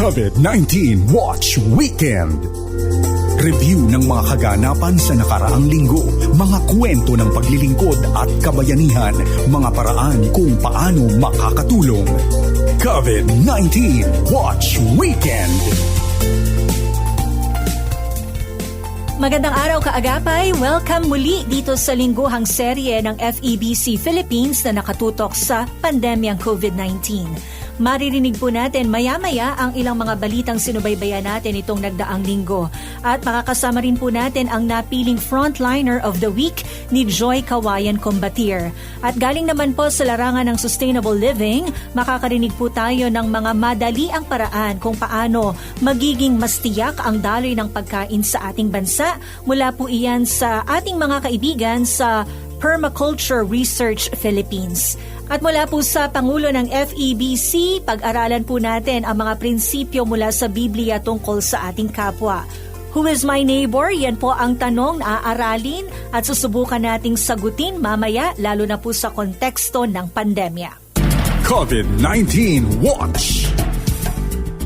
COVID-19 Watch Weekend. Review ng mga kaganapan sa nakaraang linggo, mga kwento ng paglilingkod at kabayanihan, mga paraan kung paano makakatulong. COVID-19 Watch Weekend. Magandang araw kaagapay. Welcome muli dito sa lingguhang serye ng FEBC Philippines na nakatutok sa pandemyang COVID-19. Maririnig po natin maya-maya ang ilang mga balitang sinubaybayan natin itong nagdaang linggo. At makakasama rin po natin ang napiling frontliner of the week ni Joy Kawayan Combatier. At galing naman po sa larangan ng sustainable living, makakarinig po tayo ng mga madali ang paraan kung paano magiging mas tiyak ang daloy ng pagkain sa ating bansa. Mula po iyan sa ating mga kaibigan sa Permaculture Research Philippines. At mula po sa Pangulo ng FEBC, pag-aralan po natin ang mga prinsipyo mula sa Biblia tungkol sa ating kapwa. Who is my neighbor? Yan po ang tanong na aaralin at susubukan nating sagutin mamaya lalo na po sa konteksto ng pandemya. COVID-19 Watch.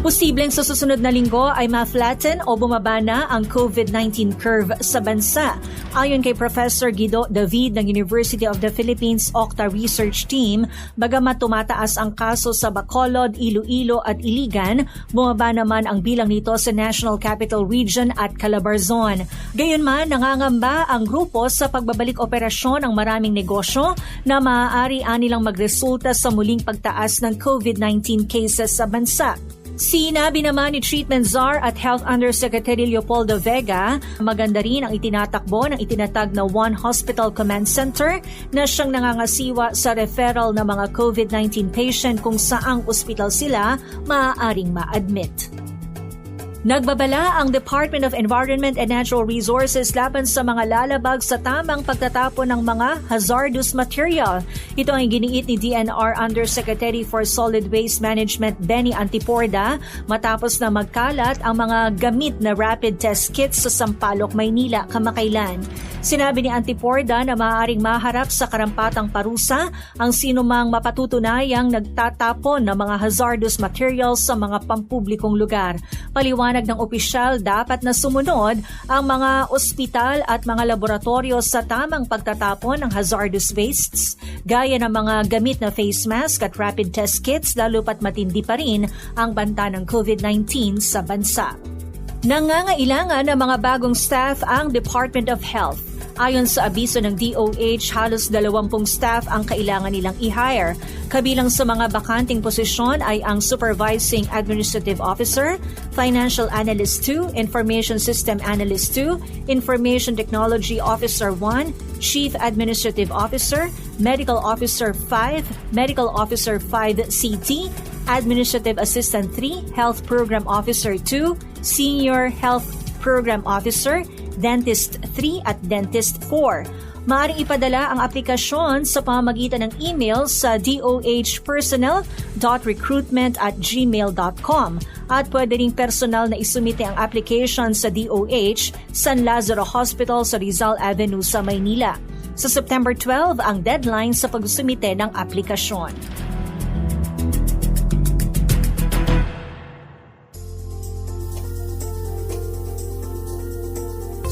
Posibleng sa susunod na linggo ay ma-flatten o bumaba na ang COVID-19 curve sa bansa. Ayon kay Professor Guido David ng University of the Philippines Octa Research Team, bagamat tumataas ang kaso sa Bacolod, Iloilo at Iligan, bumaba naman ang bilang nito sa National Capital Region at Calabarzon. Gayunman, nangangamba ang grupo sa pagbabalik operasyon ng maraming negosyo na maaari anilang magresulta sa muling pagtaas ng COVID-19 cases sa bansa. Sinabi naman ni Treatment Czar at Health Undersecretary Leopoldo Vega, maganda rin ang itinatakbo ng itinatag na One Hospital Command Center na siyang nangangasiwa sa referral ng mga COVID-19 patient kung saang ospital sila maaaring ma-admit. Nagbabala ang Department of Environment and Natural Resources laban sa mga lalabag sa tamang pagtatapon ng mga hazardous material. Ito ang giniit ni DNR Undersecretary for Solid Waste Management Benny Antiporda matapos na magkalat ang mga gamit na rapid test kits sa Sampaloc, Maynila kamakailan. Sinabi ni Antiporda na maaaring maharap sa karampatang parusa ang sinumang mapatutunayang nagtatapon ng mga hazardous materials sa mga pampublikong lugar. Paliwanag ng opisyal dapat na sumunod ang mga ospital at mga laboratorio sa tamang pagtatapon ng hazardous wastes gaya ng mga gamit na face mask at rapid test kits lalo pat matindi pa rin ang banta ng COVID-19 sa bansa. Nangangailangan ng mga bagong staff ang Department of Health Ayon sa abiso ng DOH, halos 20 staff ang kailangan nilang i-hire. Kabilang sa mga bakanting posisyon ay ang Supervising Administrative Officer, Financial Analyst 2, Information System Analyst 2, Information Technology Officer 1, Chief Administrative Officer, Medical Officer 5, Medical Officer 5 CT, Administrative Assistant 3, Health Program Officer 2, Senior Health Program Officer, Dentist 3 at Dentist 4. Maaaring ipadala ang aplikasyon sa pamamagitan ng email sa dohpersonnel.recruitment at gmail.com at pwede ring personal na isumite ang application sa DOH San Lazaro Hospital sa Rizal Avenue sa Maynila. Sa September 12 ang deadline sa pagsumite ng aplikasyon.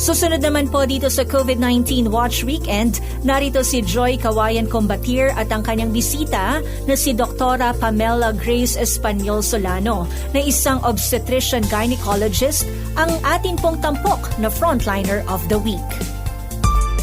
Susunod naman po dito sa COVID-19 Watch Weekend, narito si Joy Kawayan Combatier at ang kanyang bisita na si Dr. Pamela Grace Espanyol Solano na isang obstetrician gynecologist ang atin pong tampok na frontliner of the week.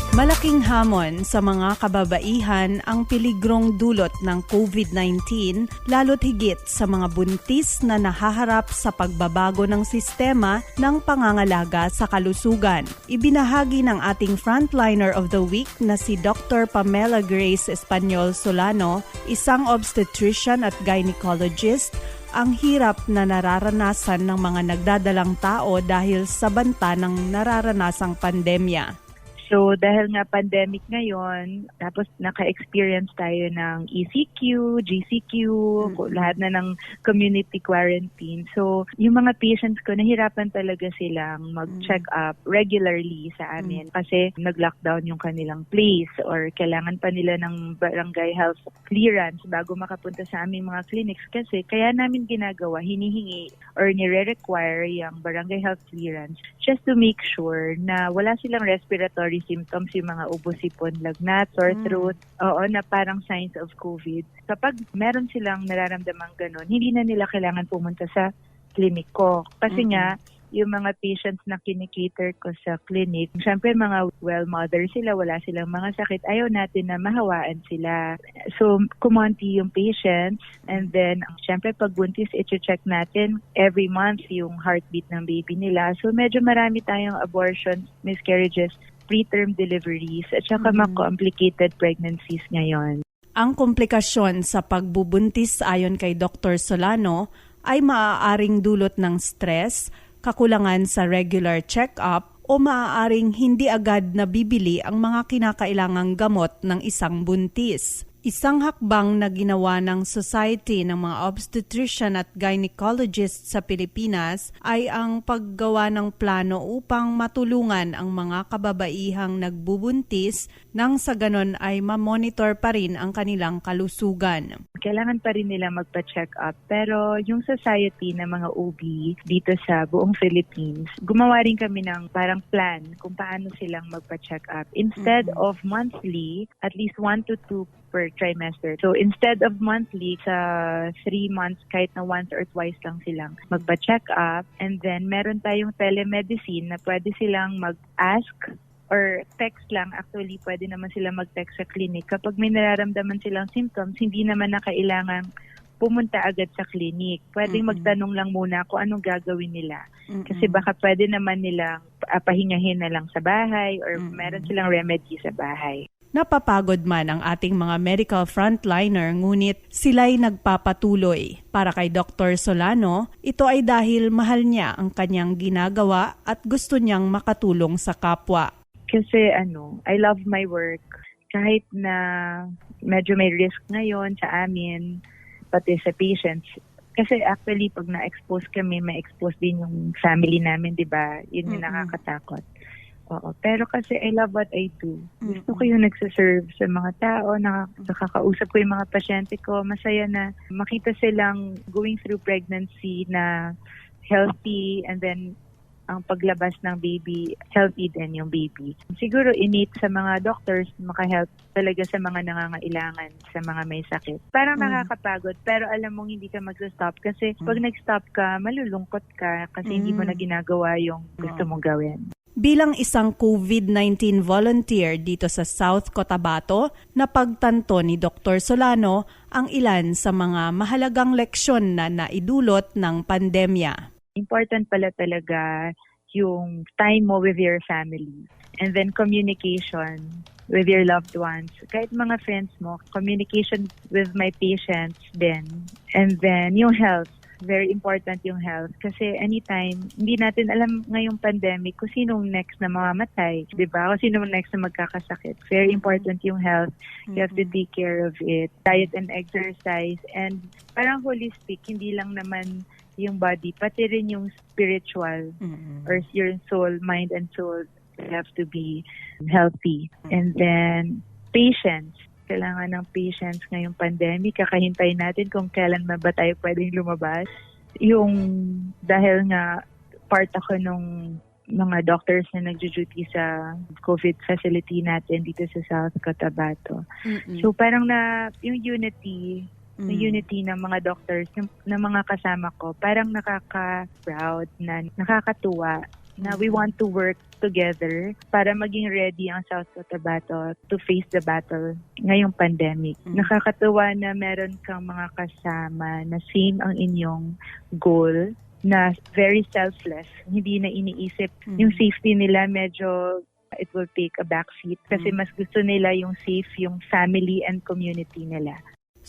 Malaking hamon sa mga kababaihan ang piligrong dulot ng COVID-19 lalo't higit sa mga buntis na nahaharap sa pagbabago ng sistema ng pangangalaga sa kalusugan. Ibinahagi ng ating frontliner of the week na si Dr. Pamela Grace Espanyol Solano, isang obstetrician at gynecologist ang hirap na nararanasan ng mga nagdadalang tao dahil sa banta ng nararanasang pandemya. So dahil nga pandemic ngayon, tapos naka-experience tayo ng ECQ, GCQ, Mm-mm. lahat na ng community quarantine. So yung mga patients ko, nahirapan talaga silang mag-check up regularly sa amin kasi nag-lockdown yung kanilang place or kailangan pa nila ng barangay health clearance bago makapunta sa aming mga clinics kasi kaya namin ginagawa, hinihingi or nire-require yung barangay health clearance just to make sure na wala silang respiratory symptoms, yung mga ubo, sipon, lagnat, sore Mm. throat, oo, na parang signs of COVID. Kapag meron silang nararamdaman ganun, hindi na nila kailangan pumunta sa clinic ko. Kasi Mm-mm. nga, yung mga patients na kinikater ko sa clinic, syempre mga well mother sila, wala silang mga sakit, ayaw natin na mahawaan sila. So, kumonti yung patients and then, syempre pag buntis, i-check natin every month yung heartbeat ng baby nila. So, medyo marami tayong abortions, miscarriages, preterm deliveries, at saka Mhm. mga complicated pregnancies ngayon. Ang komplikasyon sa pagbubuntis ayon kay Dr. Solano ay maaaring dulot ng stress, kakulangan sa regular check-up o maaaring hindi agad nabibili ang mga kinakailangang gamot ng isang buntis. Isang hakbang na ginawa ng Society ng mga Obstetrician at Gynecologists sa Pilipinas ay ang paggawa ng plano upang matulungan ang mga kababaihang nagbubuntis nang sa ganon ay mamonitor pa rin ang kanilang kalusugan. Kailangan pa rin nila magpa-check up. Pero yung society ng mga OB dito sa buong Philippines, gumawa rin kami ng parang plan kung paano silang magpa-check up. Instead Mhm. of monthly, at least one to two per trimester. So instead of monthly, sa three months, kahit na once or twice lang silang magpa-check up. And then meron tayong telemedicine na pwede silang mag-ask or text lang. Actually, pwede naman sila mag-text sa clinic. Kapag may nararamdaman silang symptoms, hindi naman na kailangan pumunta agad sa clinic. Pwedeng Mm-mm. magtanong lang muna kung anong gagawin nila. Kasi Mm-mm. baka pwede naman nilang ah, pahingahin na lang sa bahay or Mm-mm. meron silang remedy sa bahay. Napapagod man ang ating mga medical frontliner ngunit sila'y nagpapatuloy. Para kay Dr. Solano, ito ay dahil mahal niya ang kanyang ginagawa at gusto niyang makatulong sa kapwa. Kasi ano, I love my work. Kahit na medyo may risk ngayon sa amin, pati sa patients. Kasi actually, pag na-expose kami, may expose din yung family namin, di ba? Yun yung Mm-mm. nakakatakot. Oo. Pero kasi I love what I do. Gusto ko yung nagsaserve sa mga tao, nakak- nakakausap ko yung mga pasyente ko. Masaya na makita silang going through pregnancy na healthy and then ang paglabas ng baby, healthy din yung baby. Siguro innate sa mga doctors, makahelp talaga sa mga nangangailangan, sa mga may sakit. Parang Mm. nakakapagod, pero alam mong hindi ka mag-stop kasi pag nag-stop ka, malulungkot ka kasi hindi mo Mm. na ginagawa yung gusto mong gawin. Bilang isang COVID-19 volunteer dito sa South Cotabato, napagtanto ni Dr. Solano ang ilan sa mga mahalagang leksyon na naidulot ng pandemya. Important pala talaga yung time mo with your family. And then communication with your loved ones. Kahit mga friends mo, communication with my patients din. And then yung health. Very important yung health. Kasi anytime, hindi natin alam ngayong pandemic kung sinong next na mamamatay. Di ba? Kung sinong next na magkakasakit. Very important yung health. You have to take care of it. Diet and exercise. And parang holistic, hindi lang naman yung body, pati rin yung spiritual or your soul, mind and soul have to be healthy. And then, patience. Kailangan ng patience ngayong pandemic. Kakahintay natin kung kailan ba tayo pwedeng lumabas. Yung dahil nga part ako nung mga doctors na nagjo-duty sa COVID facility natin dito sa South Cotabato. Mm-mm. So parang na yung unity Mm. unity ng mga doctors, ng, ng mga kasama ko, parang nakaka-proud na nakakatuwa na we want to work together para maging ready ang South Cotabato to face the battle ngayong pandemic. Mm. Nakakatuwa na meron kang mga kasama na same ang inyong goal na very selfless, hindi na iniisip Mm. yung safety nila medyo it will take a backseat kasi Mm. mas gusto nila yung safe yung family and community nila.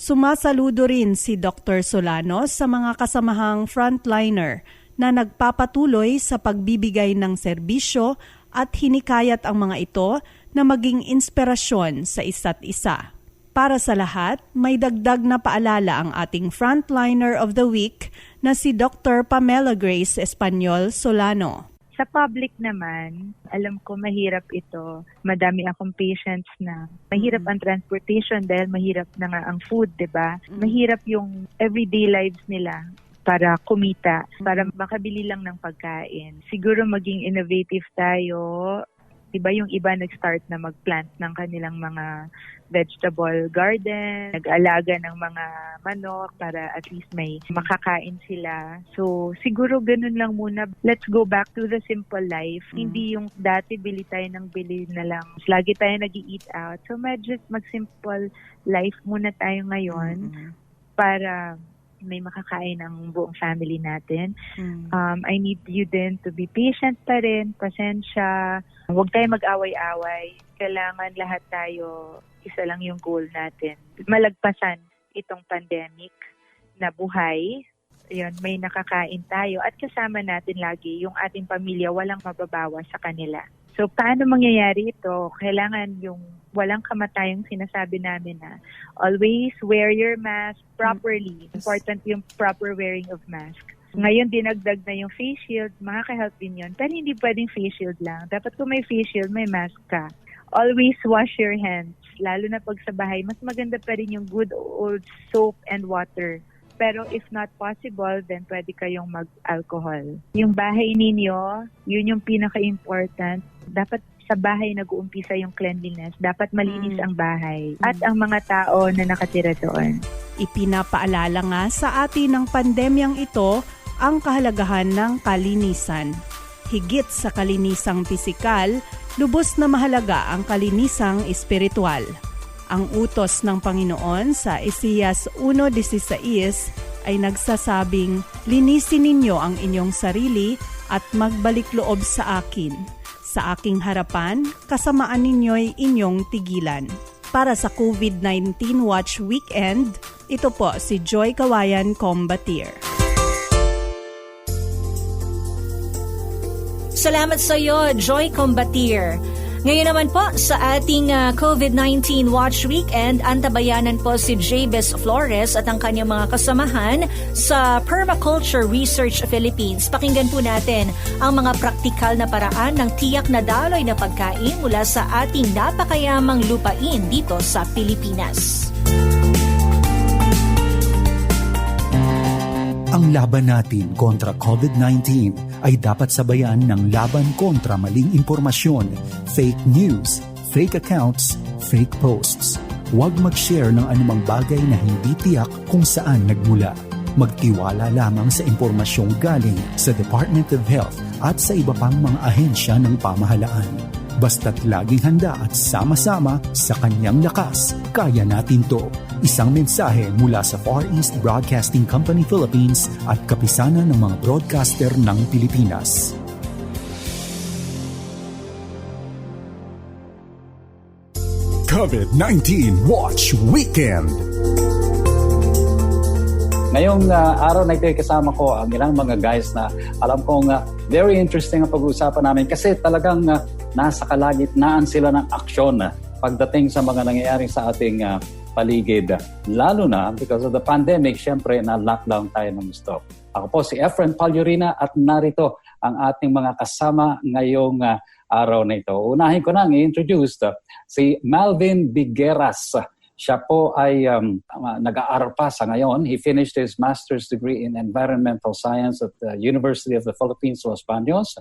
Sumasaludo rin si Dr. Solano sa mga kasamahang frontliner na nagpapatuloy sa pagbibigay ng serbisyo at hinikayat ang mga ito na maging inspirasyon sa isa't isa. Para sa lahat, may dagdag na paalala ang ating frontliner of the week na si Dr. Pamela Grace Espanyol Solano. Sa public naman, alam ko mahirap ito. Madami akong patients na mahirap ang transportation dahil mahirap na nga ang food, 'di ba? Mahirap yung everyday lives nila para kumita, para makabili lang ng pagkain. Siguro maging innovative tayo. 'Di ba yung iba nag-start na mag-plant ng kanilang mga vegetable garden, nag-alaga ng mga manok para at least may makakain sila. So, siguro ganun lang muna. Let's go back to the simple life. Hindi yung dati bili tayo ng bili na lang. Lagi tayo nag eat out. So, medyo mag-simple life muna tayo ngayon para may makakain ang buong family natin. Um, I need you din to be patient pa rin, pasensya. Huwag tayo mag-away-away. Kailangan lahat tayo, isa lang yung goal natin. Malagpasan itong pandemic na buhay. Yun, may nakakain tayo at kasama natin lagi yung ating pamilya, walang mababawa sa kanila. So, paano mangyayari ito? Kailangan yung walang kamatayang sinasabi namin na always wear your mask properly. Important yung proper wearing of mask. Ngayon, dinagdag na yung face shield. Makaka-help din yun. Pero hindi pwedeng face shield lang. Dapat kung may face shield, may mask ka. Always wash your hands. Lalo na pag sa bahay, mas maganda pa rin yung good old soap and water. Pero if not possible, then pwede kayong mag-alcohol. Yung bahay ninyo, yun yung pinaka-important. Dapat sa bahay nag-uumpisa yung cleanliness. Dapat malinis ang bahay. At ang mga tao na nakatira doon. Ipinapaalala nga sa atin ng pandemyang ito ang kahalagahan ng kalinisan. Higit sa kalinisang pisikal, lubos na mahalaga ang kalinisang espiritual. Ang utos ng Panginoon sa Isaias 1.16 ay nagsasabing, Linisin ninyo ang inyong sarili at magbalik loob sa akin. Sa aking harapan, kasamaan ninyo'y inyong tigilan. Para sa COVID-19 Watch Weekend, ito po si Joy Kawayan Combatier. Salamat sa iyo, Joy Combatier. Ngayon naman po sa ating uh, COVID-19 Watch Weekend, antabayanan po si Jabez Flores at ang kanyang mga kasamahan sa Permaculture Research Philippines. Pakinggan po natin ang mga praktikal na paraan ng tiyak na daloy na pagkain mula sa ating napakayamang lupain dito sa Pilipinas. Ang laban natin kontra COVID-19 ay dapat sabayan ng laban kontra maling impormasyon, fake news, fake accounts, fake posts. Huwag mag-share ng anumang bagay na hindi tiyak kung saan nagmula. Magtiwala lamang sa impormasyong galing sa Department of Health at sa iba pang mga ahensya ng pamahalaan. Basta't laging handa at sama-sama sa kanyang lakas, kaya natin to. Isang mensahe mula sa Far East Broadcasting Company Philippines at kapisanan ng mga broadcaster ng Pilipinas. COVID-19 Watch Weekend Ngayong uh, araw na ito ay kasama ko ang ilang mga guys na alam kong uh, very interesting ang pag-uusapan namin kasi talagang uh, nasa kalagitnaan sila ng aksyon uh, pagdating sa mga nangyayari sa ating uh, paligid. Lalo na because of the pandemic, syempre na lockdown tayo ng gusto. Ako po si Efren Paljurina at narito ang ating mga kasama ngayong uh, araw na ito. Unahin ko nang i-introduce uh, si Malvin Bigueras. Siya po ay um, nag-aaral pa sa ngayon. He finished his master's degree in environmental science at the University of the Philippines, Los Baños.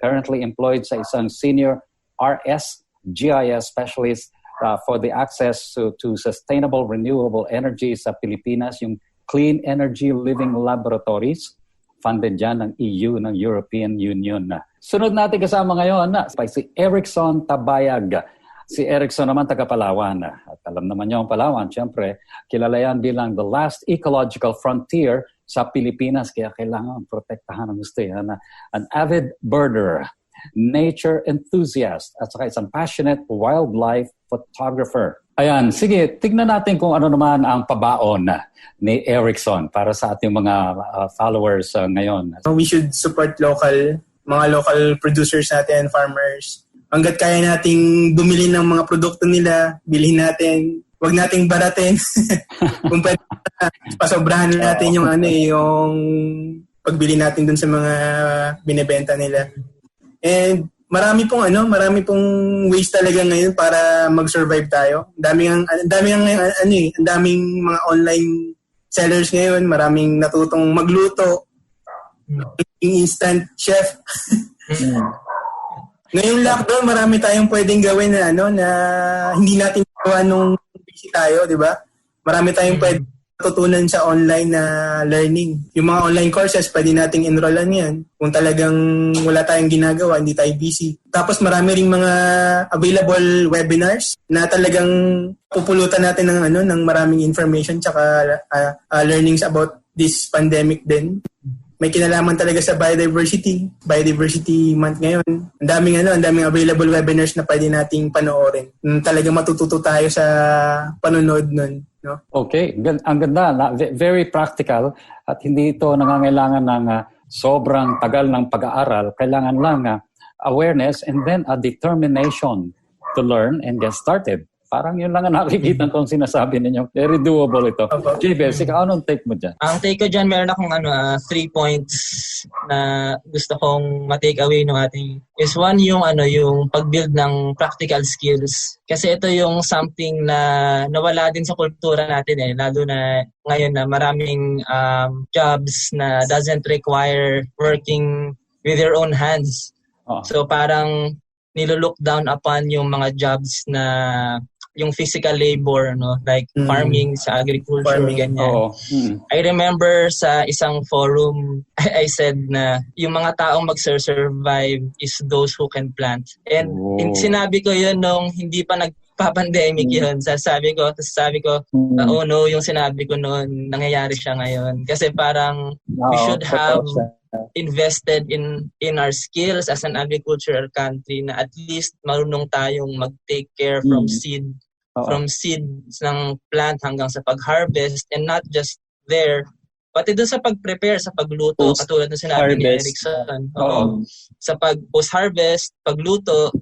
Currently employed sa isang senior RS GIS specialist uh, for the access to, to sustainable renewable energy sa Pilipinas, yung Clean Energy Living Laboratories. Funded dyan ng EU, ng European Union. Sunod natin kasama ngayon na si Erickson Tabayag. Si Erickson naman taga Palawan. At alam naman niyo ang Palawan, siyempre, kilala yan bilang the last ecological frontier sa Pilipinas. Kaya kailangan protektahan ang gusto yan. An avid birder, nature enthusiast, at saka isang passionate wildlife photographer. Ayan, sige, tignan natin kung ano naman ang pabaon ni Erickson para sa ating mga uh, followers uh, ngayon. We should support local, mga local producers natin, farmers, hanggat kaya nating bumili ng mga produkto nila, bilhin natin. Huwag nating baratin. Kung pwede, pasobrahan natin yung ano eh, yung pagbili natin dun sa mga binebenta nila. And marami pong ano, marami pong ways talaga ngayon para mag-survive tayo. Ang daming ang daming ang ano eh, ang daming mga online sellers ngayon, maraming natutong magluto. Yung instant chef. Ngayong lockdown, marami tayong pwedeng gawin na ano na hindi natin gawa nung busy tayo, di ba? Marami tayong pwedeng matutunan sa online na learning. Yung mga online courses, pwede nating enrollan yan. Kung talagang wala tayong ginagawa, hindi tayo busy. Tapos marami ring mga available webinars na talagang pupulutan natin ng ano ng maraming information tsaka uh, uh, learnings about this pandemic din may kinalaman talaga sa biodiversity. Biodiversity month ngayon. Ang daming ano, ang daming available webinars na pwede nating panoorin. Mm, Talaga matututo tayo sa panonood nun, no? Okay, ang ganda, very practical at hindi ito nangangailangan ng ah, sobrang tagal ng pag-aaral. Kailangan lang ah, awareness and then a determination to learn and get started. Parang yun lang ang nakikita kong sinasabi ninyo. Very doable ito. Opo. Jibes, ikaw anong take mo dyan? Ang take ko dyan, meron akong ano, ah, three points na gusto kong ma-take away ng ating is one yung ano yung pag-build ng practical skills. Kasi ito yung something na nawala din sa kultura natin eh, lalo na ngayon na maraming um, jobs na doesn't require working with your own hands. Oh. So parang nilolook down upon yung mga jobs na yung physical labor, no? Like Mm. farming, sa agriculture, Farming, ganyan. Oo. Mm. I remember sa isang forum, I said na yung mga taong mag-survive is those who can plant. And Oh. hin- sinabi ko yun nung hindi pa nagpa-pandemic yun. Sasabi ko, tapos sabi ko, Mm. oh no, yung sinabi ko noon, nangyayari siya ngayon. Kasi parang we Oo, should have. Invested in in our skills as an agricultural country na at least marunong tayong mag-take care from Mm. seed Oo. from seeds ng plant hanggang sa pag-harvest and not just there pati doon sa pag-prepare sa pagluto Post- katulad ng sinabi ni harvest. Erickson Oo. Sa pag post-harvest pagluto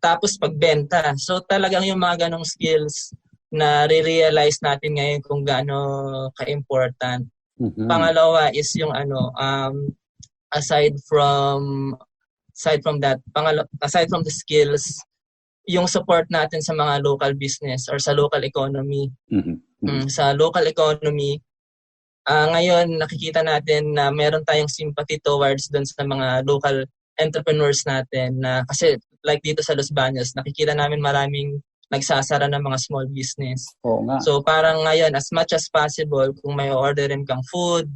tapos pagbenta so talagang yung mga ganong skills na re-realize natin ngayon kung gaano ka-important Mhm. Pangalawa is yung ano, um, aside from aside from that, pangalo, aside from the skills, yung support natin sa mga local business or sa local economy. Mhm. Mm, sa local economy, ah ngayon nakikita natin na meron tayong sympathy towards dun sa mga local entrepreneurs natin na kasi like dito sa Los Baños, nakikita namin maraming nagsasara ng mga small business. Oo nga. So parang ngayon, as much as possible, kung may orderin kang food,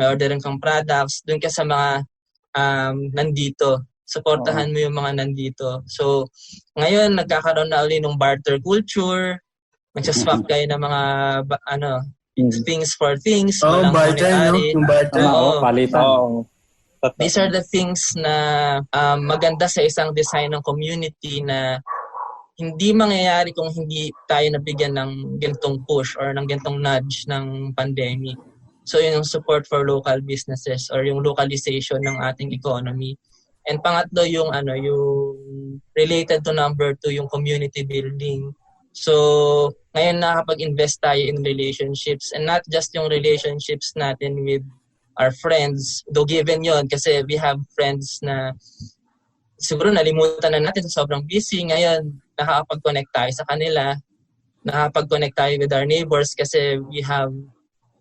may orderin kang products, dun ka sa mga um, nandito. Supportahan mo yung mga nandito. So ngayon, nagkakaroon na uli ng barter culture, nagsaswap kayo ng mga ba- ano Mm. things for things, Oh, walang barter, no? Yung barter. Oo. oo, palitan. These are the things na um, maganda sa isang design ng community na hindi mangyayari kung hindi tayo nabigyan ng gantong push or ng gantong nudge ng pandemic. So yun yung support for local businesses or yung localization ng ating economy. And pangatlo yung ano yung related to number two yung community building. So ngayon nakapag-invest tayo in relationships and not just yung relationships natin with our friends. Though given yon kasi we have friends na siguro nalimutan na natin sa sobrang busy. Ngayon, nakakapag-connect tayo sa kanila. Nakakapag-connect tayo with our neighbors kasi we have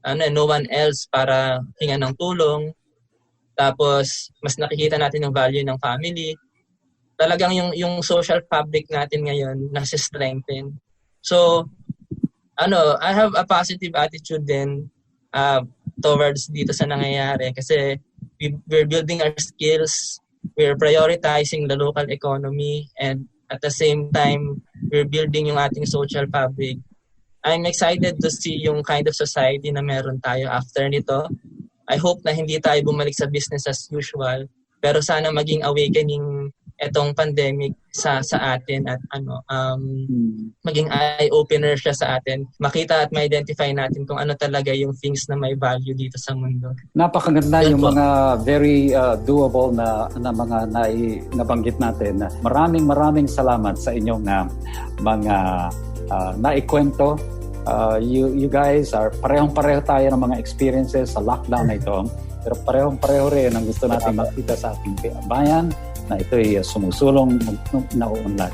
ano, no one else para hinga ng tulong. Tapos, mas nakikita natin yung value ng family. Talagang yung, yung social fabric natin ngayon nasa strengthen. So, ano, I have a positive attitude din uh, towards dito sa nangyayari kasi we, we're building our skills, we're prioritizing the local economy, and at the same time, we're building yung ating social fabric. I'm excited to see yung kind of society na meron tayo after nito. I hope na hindi tayo bumalik sa business as usual, pero sana maging awakening etong pandemic sa sa atin at ano um Hmm. maging eye opener siya sa atin makita at ma-identify natin kung ano talaga yung things na may value dito sa mundo Napakaganda yung mga very uh, doable na, na mga nai, nabanggit natin. Maraming maraming salamat sa inyong uh, mga uh, naikwento. Uh, you, you guys are parehong-pareho tayo ng mga experiences sa lockdown na ito. Pero parehong-pareho rin ang gusto natin makita sa ating bayan na ito'y uh, sumusulong na uunlad.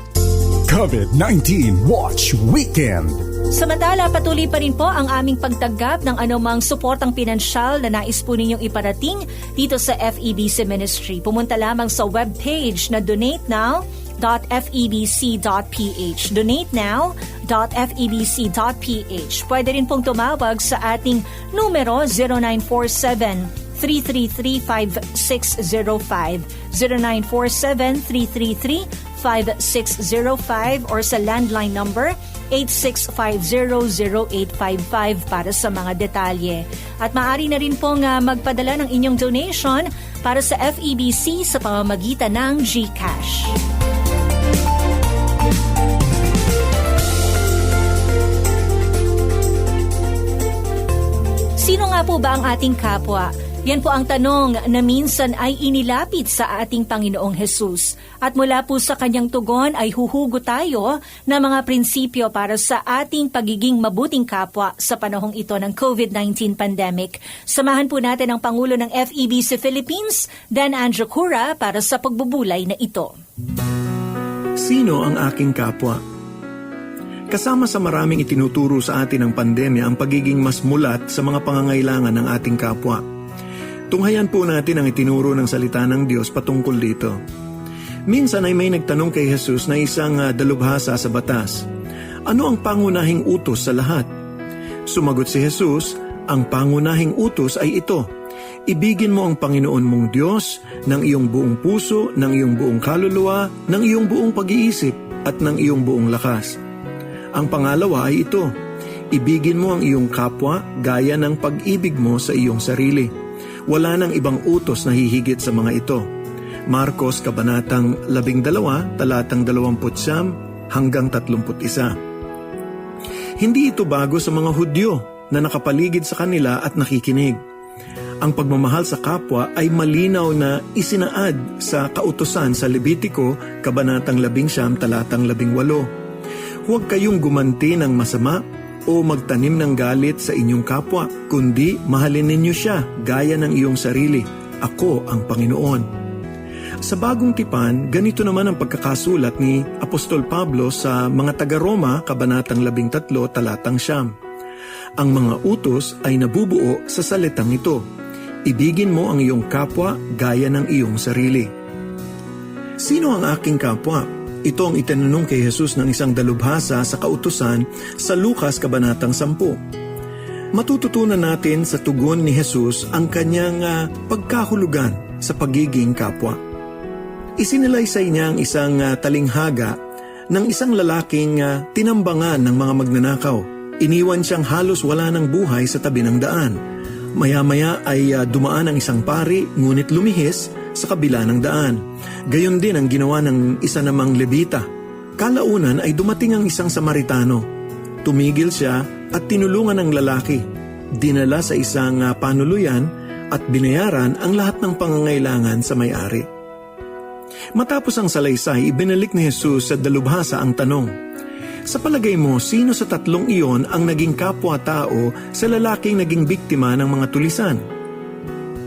COVID-19 Watch Weekend. Samantala, patuloy pa rin po ang aming pagtanggap ng anumang suportang pinansyal na nais po ninyong iparating dito sa FEBC Ministry. Pumunta lamang sa webpage na donatenow.febc.ph donatenow.febc.ph Pwede rin pong tumawag sa ating numero 0947 333-5605 0947-333-5605 or sa landline number 86500855 para sa mga detalye. At maaari na rin pong ah, magpadala ng inyong donation para sa FEBC sa pamamagitan ng GCash. Nga po ba ang ating kapwa? Yan po ang tanong na minsan ay inilapit sa ating Panginoong Hesus. At mula po sa kanyang tugon ay huhugo tayo ng mga prinsipyo para sa ating pagiging mabuting kapwa sa panahong ito ng COVID-19 pandemic. Samahan po natin ang Pangulo ng FEBC Philippines, Dan Andrew Cura, para sa pagbubulay na ito. Sino ang aking kapwa? Kasama sa maraming itinuturo sa atin ng pandemya ang pagiging mas mulat sa mga pangangailangan ng ating kapwa. Tunghayan po natin ang itinuro ng salita ng Diyos patungkol dito. Minsan ay may nagtanong kay Jesus na isang ah, dalubhasa sa batas. Ano ang pangunahing utos sa lahat? Sumagot si Jesus, ang pangunahing utos ay ito. Ibigin mo ang Panginoon mong Diyos ng iyong buong puso, ng iyong buong kaluluwa, ng iyong buong pag-iisip, at ng iyong buong lakas. Ang pangalawa ay ito, ibigin mo ang iyong kapwa gaya ng pag-ibig mo sa iyong sarili. Wala nang ibang utos na hihigit sa mga ito. Marcos Kabanatang 12, talatang 29 hanggang 31. Hindi ito bago sa mga Hudyo na nakapaligid sa kanila at nakikinig. Ang pagmamahal sa kapwa ay malinaw na isinaad sa kautosan sa Levitiko, Kabanatang 11, talatang 18. Huwag kayong gumanti ng masama o magtanim ng galit sa inyong kapwa, kundi mahalin ninyo siya gaya ng iyong sarili. Ako ang Panginoon. Sa bagong tipan, ganito naman ang pagkakasulat ni Apostol Pablo sa mga taga-Roma, Kabanatang 13, talatang siyam. Ang mga utos ay nabubuo sa salitang ito. Ibigin mo ang iyong kapwa gaya ng iyong sarili. Sino ang aking kapwa? Ito ang itinanong kay Jesus ng isang dalubhasa sa kautusan sa Lukas Kabanatang 10. Matututunan natin sa tugon ni Jesus ang kanyang ah, pagkahulugan sa pagiging kapwa. Isinalaysay niya ang isang ah, talinghaga ng isang lalaking ah, tinambangan ng mga magnanakaw. Iniwan siyang halos wala ng buhay sa tabi ng daan. Maya-maya ay ah, dumaan ang isang pari ngunit lumihis sa kabila ng daan. Gayon din ang ginawa ng isa namang Levita. Kalaunan ay dumating ang isang Samaritano. Tumigil siya at tinulungan ang lalaki. Dinala sa isang ah, panuluyan at binayaran ang lahat ng pangangailangan sa may-ari. Matapos ang salaysay, ibinalik ni Jesus sa dalubhasa ang tanong, Sa palagay mo, sino sa tatlong iyon ang naging kapwa-tao sa lalaking naging biktima ng mga tulisan?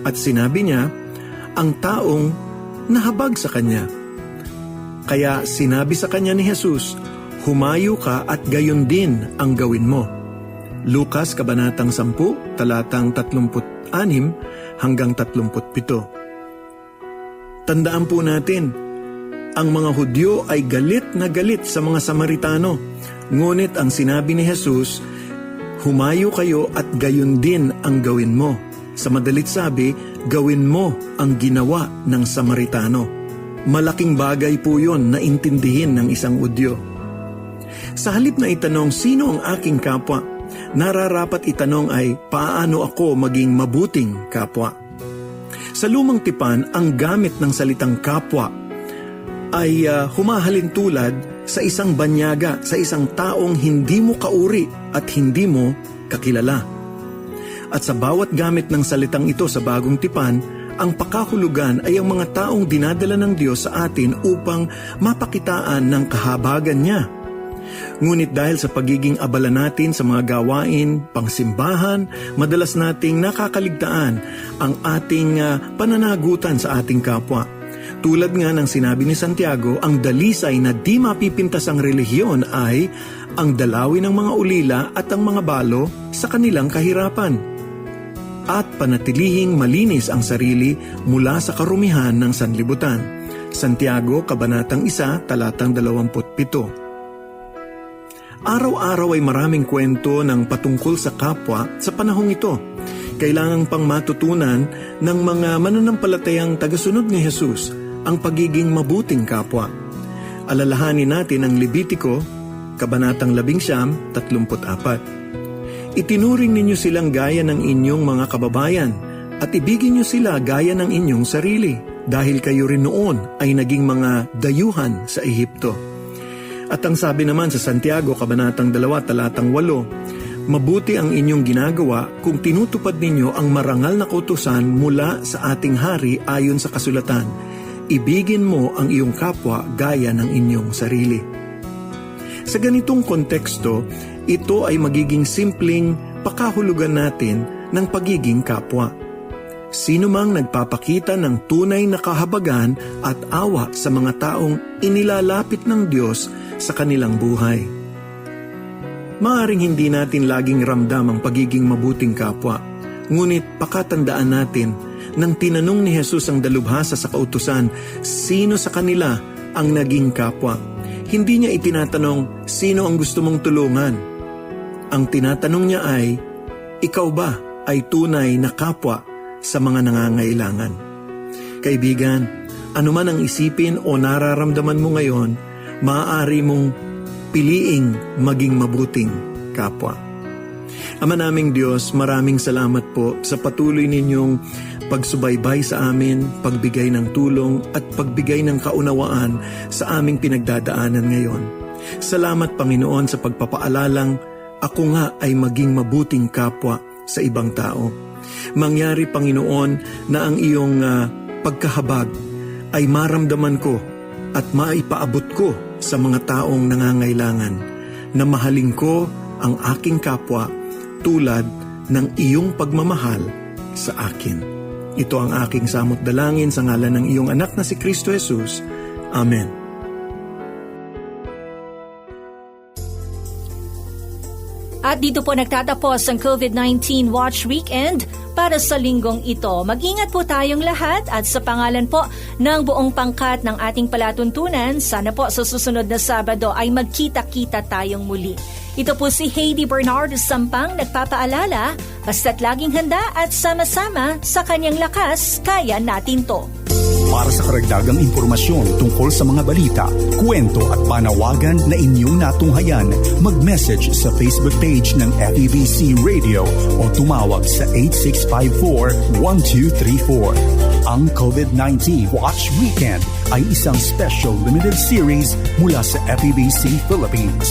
At sinabi niya, ang taong nahabag sa kanya. Kaya sinabi sa kanya ni Jesus, Humayo ka at gayon din ang gawin mo. Lukas Kabanatang 10, talatang 36 hanggang 37. Tandaan po natin, ang mga Hudyo ay galit na galit sa mga Samaritano. Ngunit ang sinabi ni Jesus, Humayo kayo at gayon din ang gawin mo. Sa madalit sabi, gawin mo ang ginawa ng Samaritano. Malaking bagay po yon na intindihin ng isang Hudyo. Sa halip na itanong sino ang aking kapwa, nararapat itanong ay paano ako maging mabuting kapwa. Sa lumang tipan, ang gamit ng salitang kapwa ay ah, humahalin tulad sa isang banyaga, sa isang taong hindi mo kauri at hindi mo kakilala. At sa bawat gamit ng salitang ito sa bagong tipan, ang pakahulugan ay ang mga taong dinadala ng Diyos sa atin upang mapakitaan ng kahabagan niya. Ngunit dahil sa pagiging abala natin sa mga gawain, pangsimbahan, madalas nating nakakaligtaan ang ating ah, pananagutan sa ating kapwa. Tulad nga ng sinabi ni Santiago, ang dalisay na di mapipintas ang relihiyon ay ang dalawi ng mga ulila at ang mga balo sa kanilang kahirapan. At panatilihing malinis ang sarili mula sa karumihan ng sanlibutan. Santiago, Kabanatang 1, Talatang 27. Araw-araw ay maraming kwento ng patungkol sa kapwa sa panahong ito. Kailangan pang matutunan ng mga mananampalatayang tagasunod ni Jesus ang pagiging mabuting kapwa. Alalahanin natin ang Levitiko, Kabanatang 11, 34. Itinuring ninyo silang gaya ng inyong mga kababayan at ibigin nyo sila gaya ng inyong sarili dahil kayo rin noon ay naging mga dayuhan sa Ehipto. At ang sabi naman sa Santiago, Kabanatang 2, Talatang 8, Mabuti ang inyong ginagawa kung tinutupad ninyo ang marangal na kutusan mula sa ating hari ayon sa kasulatan. Ibigin mo ang iyong kapwa gaya ng inyong sarili. Sa ganitong konteksto, ito ay magiging simpleng pakahulugan natin ng pagiging kapwa. Sino mang nagpapakita ng tunay na kahabagan at awa sa mga taong inilalapit ng Diyos sa kanilang buhay. Maaring hindi natin laging ramdam ang pagiging mabuting kapwa, ngunit pakatandaan natin nang tinanong ni Jesus ang dalubhasa sa kautusan, sino sa kanila ang naging kapwa? Hindi niya itinatanong, sino ang gusto mong tulungan? Ang tinatanong niya ay, ikaw ba ay tunay na kapwa sa mga nangangailangan? Kaibigan, anuman ang isipin o nararamdaman mo ngayon, maaari mong piliing maging mabuting kapwa. Ama naming Diyos, maraming salamat po sa patuloy ninyong pagsubaybay sa amin, pagbigay ng tulong at pagbigay ng kaunawaan sa aming pinagdadaanan ngayon. Salamat Panginoon sa pagpapaalalang ako nga ay maging mabuting kapwa sa ibang tao. Mangyari Panginoon na ang iyong ah, pagkahabag ay maramdaman ko at maipaabot ko sa mga taong nangangailangan na mahalin ko ang aking kapwa tulad ng iyong pagmamahal sa akin. Ito ang aking samot dalangin sa ngalan ng iyong anak na si Kristo Jesus. Amen. At dito po nagtatapos ang COVID-19 Watch Weekend para sa linggong ito. Mag-ingat po tayong lahat at sa pangalan po ng buong pangkat ng ating palatuntunan, sana po sa susunod na Sabado ay magkita-kita tayong muli. Ito po si Heidi Bernardo Sampang nagpapaalala, basta't laging handa at sama-sama sa kanyang lakas, kaya natin to. Para sa karagdagang impormasyon tungkol sa mga balita, kwento at panawagan na inyong natunghayan, mag-message sa Facebook page ng FEBC Radio o tumawag sa 8654-1234. Ang COVID-19 Watch Weekend ay isang special limited series mula sa FEBC Philippines.